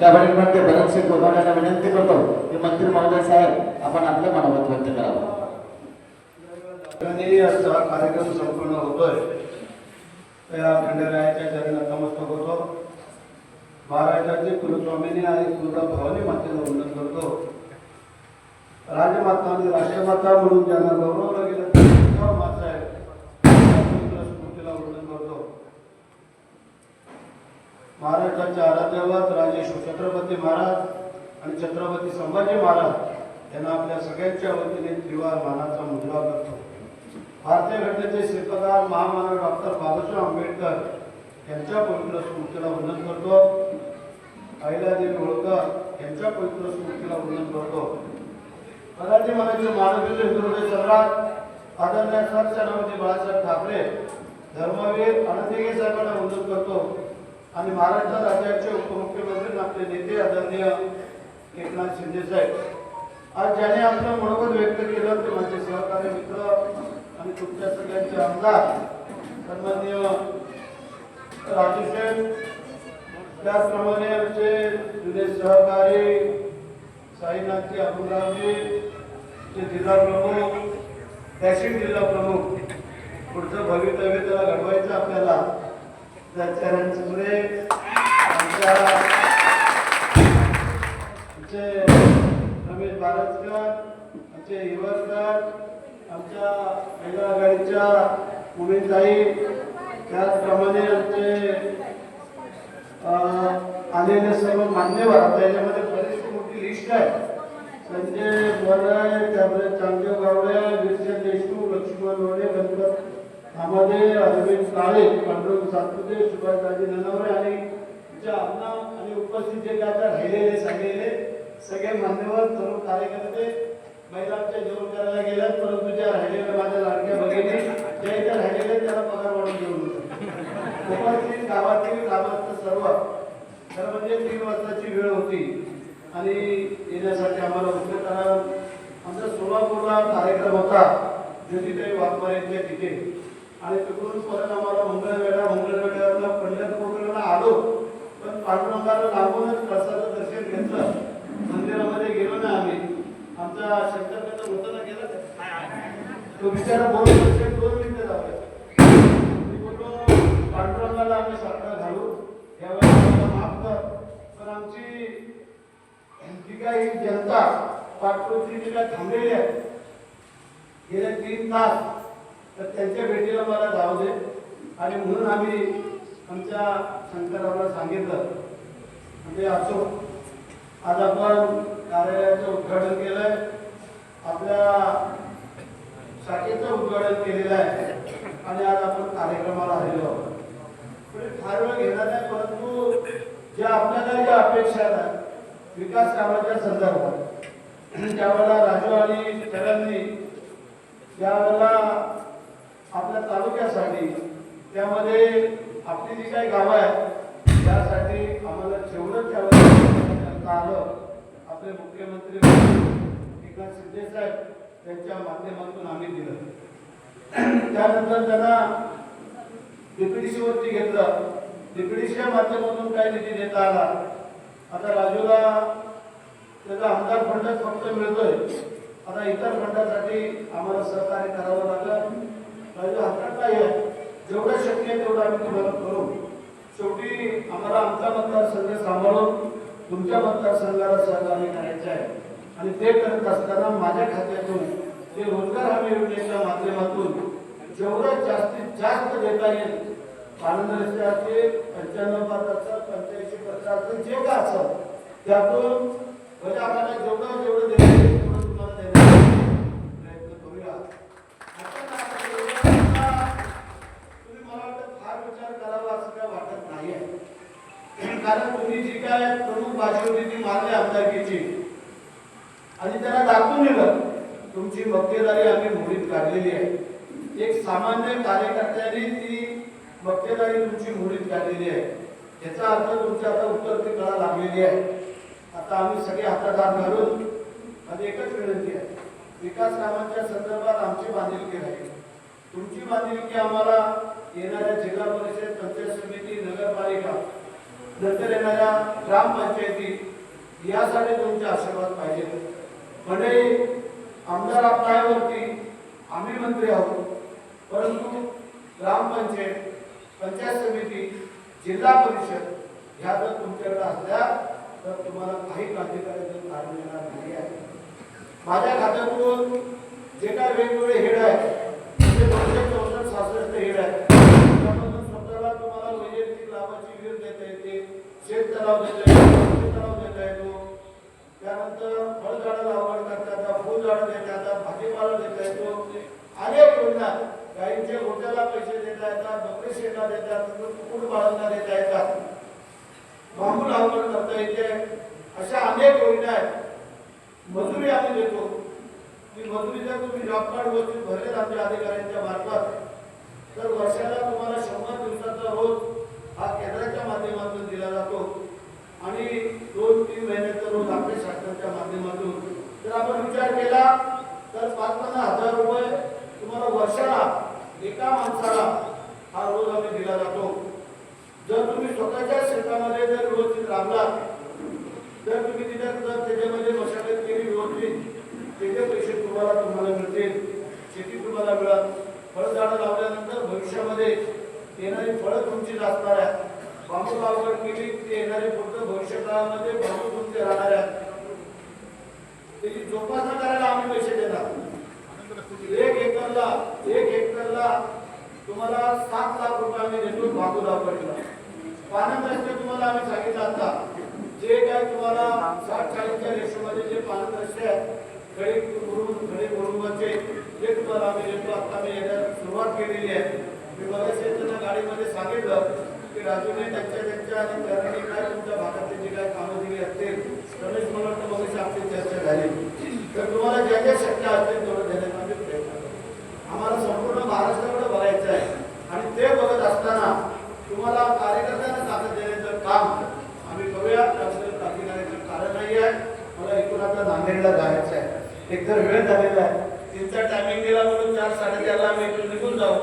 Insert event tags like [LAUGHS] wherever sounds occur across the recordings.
कॅबिनेटमध्ये बरेचसे बोलवण्याला विनंती करतो. की मंत्री महोदय साहेब आपण आपलं मनोमत व्यक्त करावं. हा कार्यक्रम संपूर्ण होतोय. त्या खंडरायाच्या चरणी नतमस्तक होतो महाराष्ट्राचे कुलस्वामीने आणि कुलदा भावाने मातेला वंदन करतो. राजमाता आणि राष्ट्रमाता म्हणून ज्यांना गौरवलं गेलं ते जिजाऊ माता आहे त्या पवित्र स्मृतीला वंदन करतो महाराष्ट्राचे आराध्यवत राजे छत्रपती महाराज आणि छत्रपती संभाजी महाराज यांना आपल्या सगळ्यांच्या वतीने त्रिवार मानाचा मुजरा करतो. भारतीय घटनेचे शिल्पकार महामानव डॉक्टर बाबासाहेब आंबेडकर यांच्या पवित्र स्मृतीला वंदन करतो. अहिलादेवी होळकर यांच्या पवित्र स्मृतीला वंदन करतो. कदाचित मनाचे मानवीय हिंदुहृदय सम्राट आदरणीय सरसेनापती बाळासाहेब ठाकरे धर्मवीर आनंदगे साहेबांना वंदन करतो. आणि महाराष्ट्र राज्याचे उपमुख्यमंत्री आपले नेते आदरणीय एकनाथ शिंदे साहेब. आज ज्याने आपलं मनोगत व्यक्त केलं ते माझे सहकारी मित्र आणि तुमच्या सगळ्यांचे आमदार सन्माननीय राजू त्याचप्रमाणे आमचे जुने सहकारी साईनाथजी अरुणरावजी चे जिल्हा प्रमुख तहसील जिल्हा प्रमुख. पुढचं भवितव्य त्याला घडवायचं आपल्याला. त्याच्यापुढे आमच्या आमचे रमेश बारसकर आमचे हिवरकर आमच्या महिला आघाडीच्या उमेदताई त्याचप्रमाणे आमचे अं, आलेले सर्व मान्यवर आता याच्यामध्ये बरीचशी मोठी लिस्ट आहे संजय बोराय त्यामध्ये चांदेव गावडे वीरचंद देशमुख लक्ष्मण लोणे गणपत धामादे अरविंद काळे पांडुरंग सातपुते सुभाषराजे ननवरे आणि जे आपणा आणि उपस्थित जे काय आता राहिलेले सगळेले सगळे मान्यवर सर्व कार्यकर्ते महिलांच्या जेवण करायला गेल्यात परंतु ज्या राहिलेल्या माझ्या लाडक्या भगिनी जे इथे राहिलेले त्याला पगार वाढून देऊन उपस्थित गावातील ग्रामस्थ सर्व खरं म्हणजे तीन वाजताची वेळ होती. आणि येण्यासाठी आम्हाला उशीर करा आमचा सोलापूरला कार्यक्रम होता ज्योतिताई वाघमारेच्या तिथे. आणि तिकडून परत आम्हाला मंगळवेढा मंगळवेढ्यावरला पंढरपूरला आलो पण पांडुरंगाला लागूनच प्रसाद दर्शन घेतलं. मंदिरामध्ये गेलो ना आम्ही. आमचा शंकरकडनं होतं ना गेला तो बिचारा दोन दर्शन दोन मिनिटं लावले मी बोललो पांडुरंगाला आम्ही साखर घालू यावेळेस माफ कर. पण आमची जी काही जनता पाठपुरती जी काही थांबलेली आहे गेल्या तीन तास तर त्यांच्या भेटीला मला जाऊ दे. आणि म्हणून आम्ही आमच्या शंकररावला सांगितलं. म्हणजे असो आज आपण कार्यालयाचं उद्घाटन केलंय. आपल्या शाखेचं उद्घाटन केलेलं आहे. आणि आज आपण कार्यक्रमाला आलेलो आहोत. म्हणजे फार वेळ घेणार नाही परंतु ज्या आपल्याला ज्या अपेक्षा आहेत विकास कामाच्या संदर्भात ज्यावेळेला राजू आणि चरणनी ज्यावेळेला आपल्या तालुक्यासाठी. त्यामध्ये आपली जी काही गावं आहेत त्यासाठी आम्हाला जेवढं त्यावेळेला आलं आपले मुख्यमंत्री एकनाथ शिंदे साहेब त्यांच्या माध्यमातून आम्ही दिलं. त्यानंतर त्यांना डीपीडीसीवरती घेतलं. डीपीडीसीच्या माध्यमातून काही निधी देता आला. आता राजूला त्याचा आमदार फंडच फक्त मिळतोय. आता इतर फंडासाठी आम्हाला सहकार्य करावं लागलं. राजू हातात नाही आहे जेवढं शक्य आहे तेवढं आम्ही तुम्हाला करू. शेवटी आम्हाला आमचा मतदारसंघ सांभाळून तुमच्या मतदारसंघाला सहकार्य करायचं आहे. आणि ते करत असताना माझ्या खात्यातून ते रोजगार हमी योजनेच्या माध्यमातून जेवढं जास्तीत जास्त देता येईल आनंद रस्त्याचे पंच्याण्णव पाच असेल पंच्याऐंशी टक्के असेल जे काय असेल त्यातून म्हणजे आम्हाला जेवढं जेवढं देता येईल तेवढं तुम्हाला देण्याचा प्रयत्न करूया आपण आता एवढं आता तुम्ही मला वाटतं फार विचार करावा असं काय वाटत नाहीये कारण तुम्ही जी काय प्रमुख भाषा होती ती मानली आमदारकीची आणि त्यांना दाखवून दिलं तुमची मक्तेदारी आम्ही मोडीत काढलेली आहे. एक सामान्य कार्यकर्त्याने ती मक्तेदारी तुमची मोडीत काढलेली आहे. याचा अर्थ तुमची आता उत्तर ती कळा लागलेली आहे. आता आम्ही सगळे हातात हात घालून माझी एकच विनंती आहे. विकास कामांच्या संदर्भात आमची बांधिलकी राहील. तुमची बांधिलकी आम्हाला येणाऱ्या जिल्हा परिषद पंचायत समिती नगरपालिका नंतर येणाऱ्या ग्रामपंचायती यासाठी तुमचे आशीर्वाद पाहिजे. म्हणजे आमदार आपल्यावरती आम्ही मंत्री आहोत परंतु ग्रामपंचायत पंचायत समिती जिल्हा परिषद ह्या जर तुमच्याकडे असल्या तर तुम्हाला काही काळजी कारण येणार नाही आहे. माझ्या खात्यातून जे काय वेगवेगळे हेड आहेत ते दोनशे चौसष्ट सहासष्ट हेड आहेत त्यामधून स्वतःला तुम्हाला वैयक्तिक लाभाची विहीर देता येते शेत तलाव देता येतो शेत तलाव देता येतो त्यानंतर फळझाडं लागवड करता येतात फुलझाडं देता येतात भाजीपाला देता येतो अनेक योजना गाईंच्या गोट्याला पैसे देता येतात बकरी शेणला देता येतात कुकुट बाळांना बांबू लागवड करता येते. अशा अनेक योजना आहेत. मजुरी आम्ही देतो. की मजुरीचा तुम्ही जॉब कार्ड वरती भरलेत आमच्या अधिकाऱ्यांच्या मार्फत तर वर्षाला तुम्हाला शंभर दिवसाचा रोज हा केंद्राच्या माध्यमातून दिला जातो. आणि दोन तीन महिन्याचा रोज आपल्या शासनाच्या माध्यमातून. जर आपण विचार केला तर पाच पन्नास हजार रुपये तुम्हाला वर्षाला एका माणसाला हा रोज आम्ही दिला जातो. जर तुम्ही स्वतःच्या शेतामध्ये जर व्यवस्थित राबलात जर तुम्ही तिथे जर त्याच्यामध्ये मशागत केली व्यवस्थित त्याचे पैसे तुम्हाला तुम्हाला मिळतील शेती तुम्हाला मिळत फळझाडं लावल्यानंतर भविष्यामध्ये येणारी फळं तुमची असणार आहे बांबू लागवड केली ते येणारे फक्त भविष्य काळामध्ये बांबू तुमचे राहणार आहेत. त्याची जोपासना करायला आम्ही पैसे देणार. एक एकरला एक हेक्टरला तुम्हाला सात लाख रुपये आम्ही देतो बांबू लागवडीला पाण्यात तुम्हाला आम्ही सांगितलं आता. जे काय तुम्हाला साठ चाळीसच्या रेशोमध्ये जे पाण्यात आहेत खडे कुरुम खडे कुरुंबाचे जे तुम्हाला आम्ही देतो आता मी याला सुरुवात केलेली आहे मी बऱ्याच त्यांना गाडीमध्ये सांगितलं की राजूने त्यांच्या त्यांच्या आणि त्यांनी काय तुमच्या भागातली जे काय कामं दिली असतील रमेश मला वाटतं मग आपली चर्चा झाली. तर तुम्हाला ज्या ज्या शक्य असतील तेवढं देण्याचा आम्ही प्रयत्न करतो. आम्हाला संपूर्ण महाराष्ट्राकडे बघायचं आहे. आणि ते बघत असताना तुम्हाला कार्यकर्त्यांना ताकद देण्याचं काम आम्ही करूया. त्यामध्ये काळजी कारण नाही आहे. मला इथून आता नांदेडला जायचं आहे. एक तर वेळ झालेला आहे. तीनचा टायमिंग दिला म्हणून चार साडेचारला आम्ही इथून निघून जाऊ.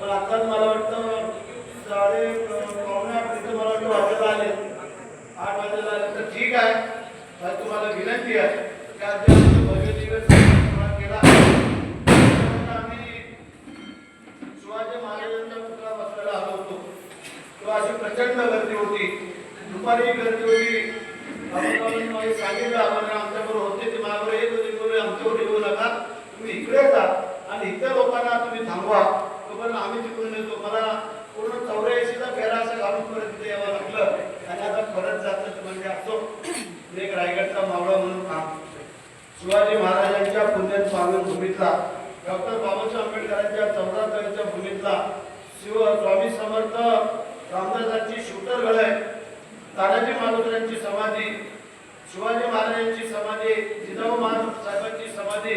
पण आता मला वाटतं साडे पावणे आठ तिथं मला वाटतं वाजायला आले. आठ वाजायला आले तर ठीक आहे. तर तुम्हाला विनंती आहे. की आज भव्य दिवस केला. आम्ही शिवाजी महाराजांचा पुतळा बसवायला आलो होतो तेव्हा अशी प्रचंड गर्दी होती. दुपारी गर्दी होती. सांगितलं आपण आमच्याबरोबर होते ते माझ्याबरोबर येत होते. बोलले आमच्यावर येऊ नका. तुम्ही इकडे जा आणि इतर लोकांना तुम्ही थांबवा. तोपर्यंत आम्ही तिकडून येतो. मला पूर्ण चौऱ्याऐंशीचा फेरा असं घालून परत तिथे यावं लागलं. आणि आता परत जातं म्हणजे असो. एक रायगडचा मावळा म्हणून काम शिवाजी महाराजांच्या पुण्यात स्वामी भूमीतला डॉक्टर बाबासाहेब आंबेडकरांच्या चौदाच्या भूमीतला शिव स्वामी समर्थ रामदासांची शिवतर आहे. तानाजी मालुसरांची समाधी शिवाजी महाराजांची समाधी जिजाऊ साहेबांची समाधी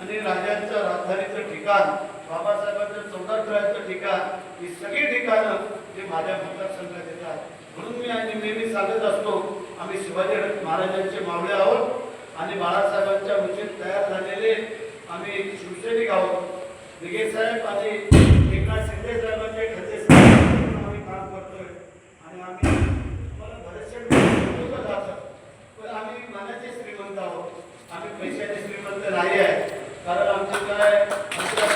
आणि राजांचं राजधानीचं ठिकाण बाबासाहेबांचं चौदाचं ठिकाण ही सगळी ठिकाणं जे माझ्या मतदारसंघात येतात. म्हणून मी आणि नेहमी सांगत असतो आम्ही शिवाजी महाराजांचे मावळे आहोत आणि बाळासाहेबांच्या वचन तयार झालेले आम्ही शिवसैनिक आहोत. साहेब आणि एकनाथ शिंदे साहेबांचे ठसे साहेब आम्ही काम करतोय आणि आम्ही मला बरेचसे लोकं जातात पण आम्ही मनाचे श्रीमंत आहोत. आम्ही पैशाचे श्रीमंत नाही आहे कारण आमचे काय आमच्या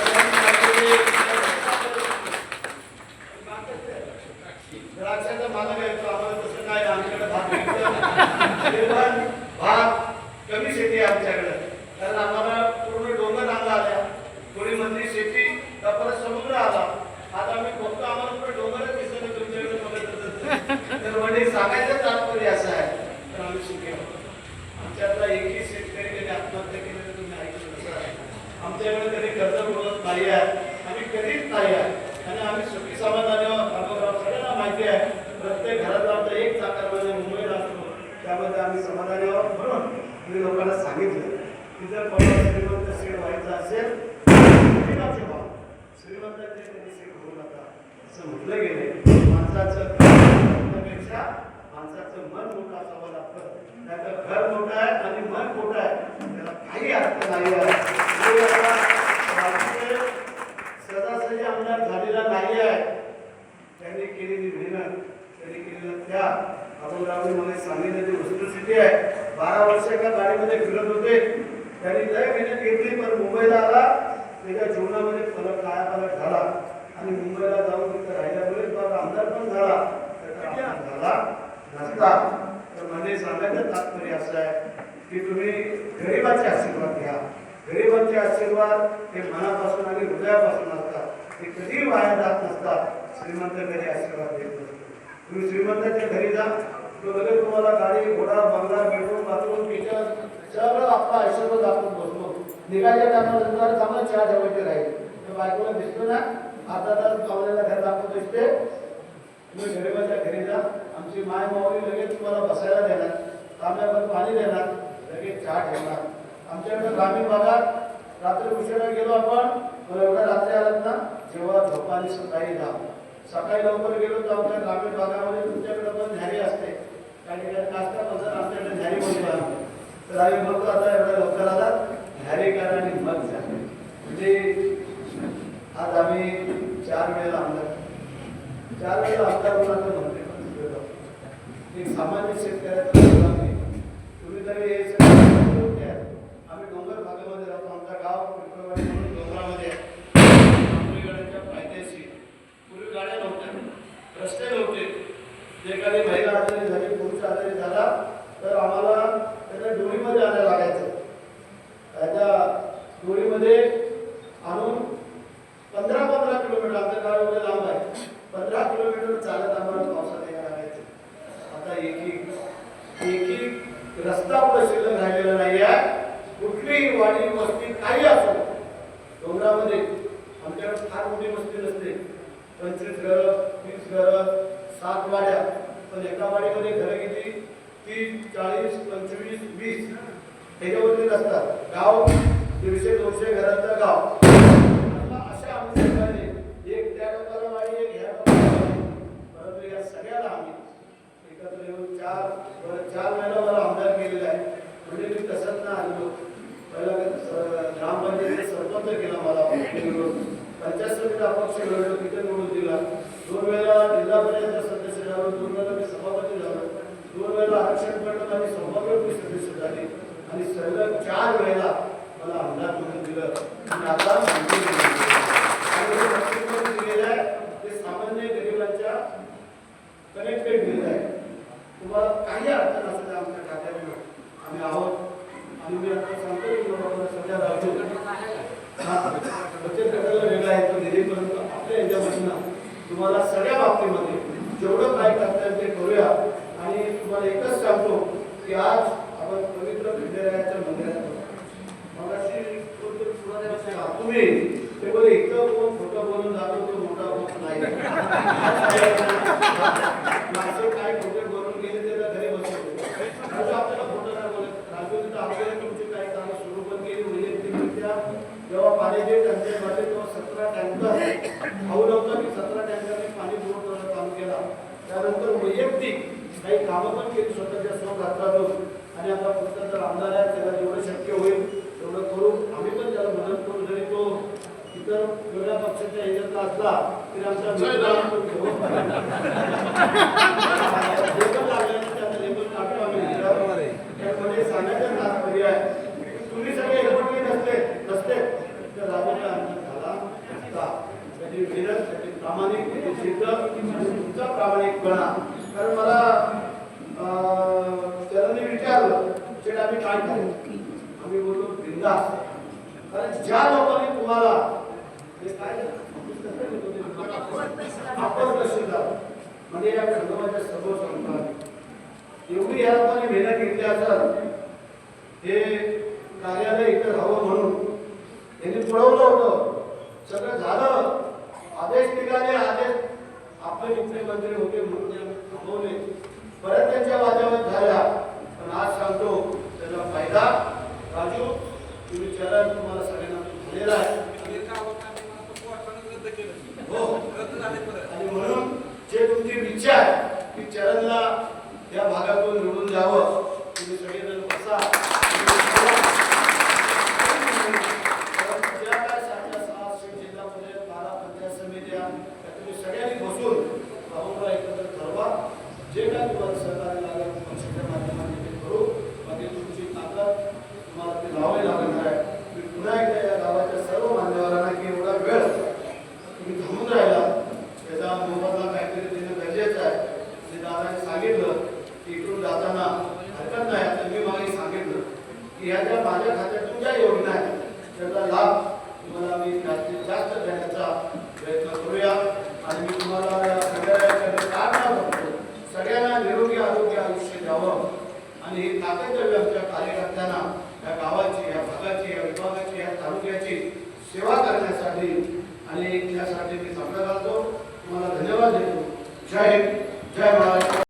द्राक्षाचा माल घ्यायचो आम्हाला तसं काय आमच्याकडे भात विकत ते पण भात कमी शेती आहे आमच्याकडे कारण आम्हाला पूर्ण डोंगर रांगा आल्या थोडी मंदी शेती का परत समुद्र आला आता आम्ही फक्त आम्हाला पुढे डोंगरच दिसत नाही तुमच्याकडे बघत होतो. तर म्हणजे सांगायचं तात्पर्य असं आहे तर आम्ही सुखी आहोत आमच्यातला एकही शेतकरी कधी आत्महत्या केलेलं तुम्ही ऐकलं नसं आहे आमच्याकडे कधी कर्ज बोलत नाही आहे आम्ही कधीच नाही आहे. आणि आम्ही सुखी समाधानी सगळ्यांना माहिती आहे प्रत्येक घरातला आमचा एक चाकरमध्ये म्हणजे मुंबईत असतो. त्यामध्ये आम्ही समाधानी आहोत म्हणून मी लोकांना सांगितलं की जर कोणाला श्रीमंत सेड व्हायचं असेल श्रीमंताचे व्हा. श्रीमंताचे कधी होऊ नका. असं म्हटलं गेले. माणसाचं पेक्षा माणसाचं मन मोठं असावं लागतं. त्याचं घर मोठं आहे आणि मन मोठं आहे. त्याला काही अर्थ नाही आहे हे आता राजकीय सहजासहजी आमदार झालेला नाही आहे त्यांनी केलेली मेहनत त्यांनी केलेला त्याग स्थिती आहे बारा वर्ष एका गाडीमध्ये फिरत होते त्यांनी लय मेहनत घेतली पण मुंबईला आला त्याच्या जीवनामध्ये फलक काया फलक झाला आणि मुंबईला जाऊन तिथे राहिल्यामुळे तो आता आमदार पण झाला त्याचा आमदार झाला नसता तर म्हणजे सांगायचं तात्पर्य असं आहे की तुम्ही गरिबाचे आशीर्वाद घ्या. गरिबांचे आशीर्वाद हे मनापासून आणि हृदयापासून असतात. ते कधीही वाया जात नसतात. श्रीमंत घरी आशीर्वाद देत नसतो तुम्ही श्रीमंताच्या घरी जा. तो लगेच तुम्हाला गाडी घोडा बंगला बेडरूम बाथरूम किचन सगळं आपला आयुष्यभर आपण बसतो. निघायच्या टायमाला तुम्हाला चांगला चहा ठेवायचे राहील. तर बायकोला दिसतो ना? आता तर पाहुण्याला घर दाखवत दिसते तुम्ही गरिबाच्या घरी जा. आमची माय माऊली लगेच तुम्हाला बसायला देणार. तांब्यावर पाणी देणार. लगेच चहा ठेवणार. आमच्याकडे ग्रामीण भागात रात्री उशिरा गेलो आपण तर एवढ्या रात्री आलात ना जेव्हा झोपा सकाळी जा सकाळी लवकर गेलो तर आमच्या ग्रामीण भागामध्ये तुमच्याकडे पण झारी असते. काही ठिकाणी नाश्ता पण आमच्याकडे न्यारी तर आम्ही बघतो आता एवढ्या लवकर आलात झारी करा आणि मग झाले. म्हणजे आज आम्ही चार वेळेला आमदार चार वेळेला आमदार होऊन आता मंत्री पण एक सामान्य शेतकऱ्याचा तुम्ही तरी हे सगळे लोक आहेत. आम्ही डोंगर भागामध्ये राहतो आमचा गाव पिंपळवाडी म्हणून डोंगरामध्ये आहे. आंबेगडाच्या पायथ्याशी. पूर्वी गाड्या नव्हत्या रस्ते नव्हते जे एखादी महिला आजारी झाली पुरुष आजारी झाला तर आम्हाला त्याला डोळीमध्ये आणायला लागायचं त्याच्या डोळीमध्ये आणून पंधरा पंधरा किलोमीटर आमचं गाव एवढं लांब आहे पंधरा किलोमीटर चालत आम्हाला पावसात यायला लागायचं आता एक एक एक एक रस्ता पुढे शिल्लक राहिलेला नाही आहे कुठलीही वस्ती काही असो डोंगरामध्ये आमच्याकडे फार मोठी वस्ती नसते. पंचवीस घरं तीस घरं सात वाड्या. पण एका वाडीमध्ये घरं किती? तीस चाळीस पंचवीस वीस. त्याच्यावरती नसतात. गाव दीडशे दोनशे घराचं गाव. अशा आमच्या ठिकाणी एक त्या लोकांना वाडी एक ह्या परंतु या सगळ्याला आम्ही एकत्र येऊन चार बरं चार वेळेला मला आमदार केलेला आहे म्हणजे मी तसंच ना आलो पहिला स- ग्रामपंचायतीचा सरपंच केला मला निवडून पंचायत समिती अपक्ष लढलो दिला. दोन वेळेला जिल्हा परिषद सदस्य झालो दोन वेळेला मी सभापती झालो. दोन वेळेला आरक्षण पडलं आणि सभापती सदस्य झाले. आणि सलग चार वेळेला मला आमदार म्हणून दिलं. आणि आता मंत्री म्हणून दिलेलं आहे ते सामान्य गरिबांच्या कनेक्टेड दिलेलं आहे. तुम्हाला काही अडचण असेल आमच्या खात्यावर आम्ही आहोत. आणि मी आता सांगतो की बाबा सध्या राहतो हा बचत गटाला वेगळा आहे तो निधी परंतु आपल्या याच्यामधनं तुम्हाला सगळ्या बाबतीमध्ये जेवढं काय करता येईल ते करूया. आणि तुम्हाला एकच सांगतो की आज आपण पवित्र खंडेरायाच्या मंदिरात तुम्ही? ते बोले इतकं कोण खोटं बोलून जातो तो मोठा होत नाही. [LAUGHS] माणसं काय खोटे बोलून गेले ते तर घरी बसवले राजू आपल्याला खोटं नाही बोलत. राजू तिथं आपल्याला तुमची काही कामं सुरू पण केली वैयक्तिकरित्या जेव्हा पाण्याची झाली तेव्हा सतरा टँकर भाऊ नव्हता की सतरा टँकरने पाणी पुरवठ्याचं काम केला त्यानंतर वैयक्तिक काही कामं पण केली स्वतःच्या स्वघातातून आणि आता फक्त जर आमदार आहे त्याला जेवढं शक्य होईल तेवढं करू आम्ही पण त्याला मदत करू जरी तो इतर वेगळ्या पक्षाच्या ह्याच्यातला असला तरी आमच्या [LAUGHS] मित्राला तो घेऊन जे पण लागलं ना त्याचं लेबल टाकतो आम्ही मित्रावर. त्यामध्ये सांगायचं तात्पर्य आहे की तुम्ही सगळे एकवटले नसले नसते तर राजाचा अंत झाला नसता त्याची मेहनत त्याची प्रामाणिक त्याची जिद्द आणि तुमचा प्रामाणिकपणा कारण मला अं, त्यांनी विचारलं शेठ आम्ही काय करू आम्ही बोलतो बिंदास कारण ज्या लोकांनी तुम्हाला हे काय आपण तहसीलदार म्हणजे या खंडोबाच्या सर्व संस्थान एवढी या लोकांनी मेहनत घेतली असत हे कार्यालय इथं राहावं म्हणून त्यांनी पुरवलं होतं. सगळं झालं. आदेश निघाले आदेश आपले मुख्यमंत्री होते म्हणून थांबवले. परत त्यांच्या वादावर झाल्या. पण आज सांगतो त्याचा फायदा राजू तुम्ही चरण तुम्हाला सगळ्यांना झालेला आहे. हो. आणि म्हणून जे तुमची इच्छा आहे की चरणला या भागातून ಯಾವ की ह्या ज्या माझ्या खात्यातून ज्या योजना आहेत त्याचा लाभ तुम्हाला मी जास्तीत जास्त देण्याचा प्रयत्न करूया. आणि मी तुम्हाला सगळ्या कारण बघतो. सगळ्यांना निरोगी आरोग्य आयुष्य द्यावं. आणि हे ताकदव्य आमच्या कार्यकर्त्यांना या गावाची या भागाची या विभागाची या तालुक्याची सेवा करण्यासाठी आणि त्यासाठी मी समजा घालतो तुम्हाला धन्यवाद देतो. जय जय महाराष्ट्र.